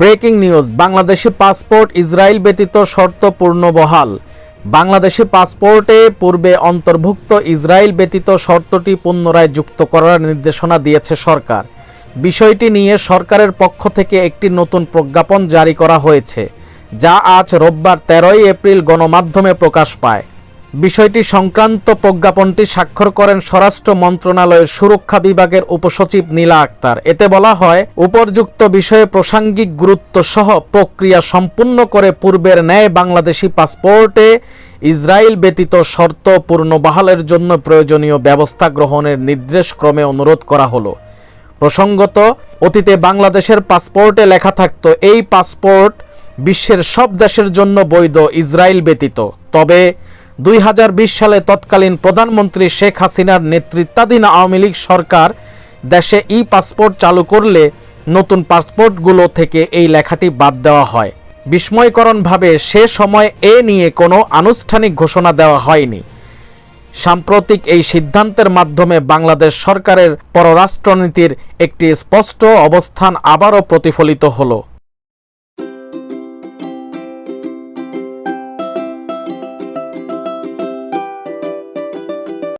Breaking news, Bangladeshi passport Israel ব্যতীত শর্ত বহাল। বাংলাদেশি পাসপোর্টে পূর্বে অন্তর্ভুক্ত ইসরায়েল ব্যতীত শর্তটি পুনরায় যুক্ত করার নির্দেশনা দিয়েছে সরকার। বিষয়টি নিয়ে সরকারের পক্ষ থেকে একটি নতুন প্রজ্ঞাপন জারি করা হয়েছে, যা আজ রোববার তেরোই এপ্রিল গণমাধ্যমে প্রকাশ পায়। বিষয়টি সংক্রান্ত প্রজ্ঞাপনটি স্বাক্ষর করেন স্বরাষ্ট্র মন্ত্রণালয়ের সুরক্ষা বিভাগের উপসচিব নীলা আক্তার। এতে বলা হয়, উপর্যুক্ত বিষয়ে প্রাসঙ্গিক গুরুত্ব সহ প্রক্রিয়া সম্পূর্ণ করে পূর্বের ন্যায় বাংলাদেশি পাসপোর্টে ইসরায়েল ব্যতীত শর্ত পূর্ণবহালের জন্য প্রয়োজনীয় ব্যবস্থা গ্রহণের নির্দেশ ক্রমে অনুরোধ করা হলো। প্রসঙ্গত, অতীতে বাংলাদেশের পাসপোর্টে লেখা থাকতো, এই পাসপোর্ট বিশ্বের সব দেশের জন্য বৈধ, ইসরায়েল ব্যতীত। তবে দুই হাজার বিশ সালে তৎকালীন প্রধানমন্ত্রী শেখ হাসিনার নেতৃত্বাধীন আওয়ামী লীগ সরকার দেশে ই পাসপোর্ট চালু করলে নতুন পাসপোর্টগুলো থেকে এই লেখাটি বাদ দেওয়া হয়। বিস্ময়করণভাবে সে সময় এ নিয়ে কোনো আনুষ্ঠানিক ঘোষণা দেওয়া হয়নি। সাম্প্রতিক এই সিদ্ধান্তের মাধ্যমে বাংলাদেশ সরকারের পররাষ্ট্রনীতির একটি স্পষ্ট অবস্থান আবারও প্রতিফলিত হলো।